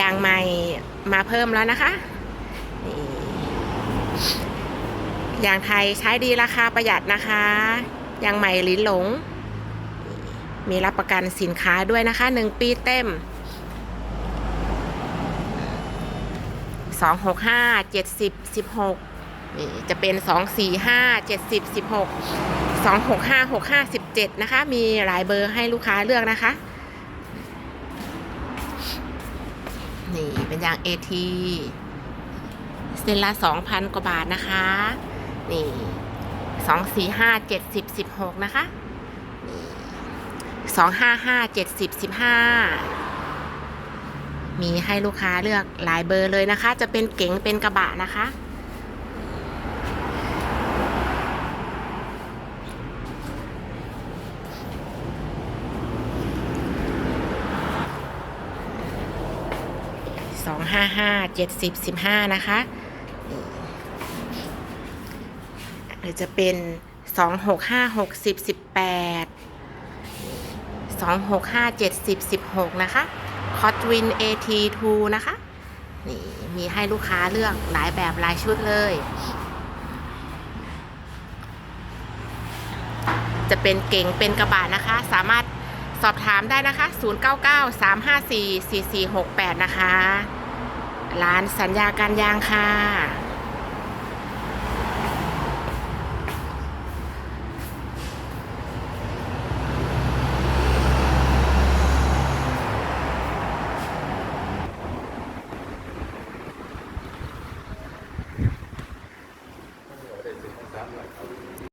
ยางใหม่มาเพิ่มแล้วนะคะนี่ยางไทยใช้ดีราคาประหยัดนะคะยางใหม่ลิ้นหลง มีรับประกันสินค้าด้วยนะคะ1ปีเต็ม2 6 5 70 16นี่จะเป็น2 4 5 70 16 2 6 5 6 5 17นะคะ มีหลายเบอร์ให้ลูกค้าเลือกนะคะ นี่เป็นยางเอทีเส้นละ2,000กว่าบาทนะคะ นี่2 4 5 70 16นะคะสองห้าห้าเจ็ดสิบสิบห้ามีให้ลูกค้าเลือกหลายเบอร์เลยนะคะ จะเป็นเก๋งเป็นกระบะนะคะ องห้าห้าเจ็ดสิบสิบห้านะคะหรือจะเป็นสองหกห้าหกสิบสิบแปดสองหกห้าเจ็ดสิบสิบหกนะคะคอตวินเอทูนะคะ นี่มีให้ลูกค้าเลือกหลายแบบหลายชุดเลย จะเป็นเก่งเป็นกระบะนะคะ สามารถ สอบถามได้นะคะ 0993544468 นะคะ ร้านสัญญาการยางค่ะ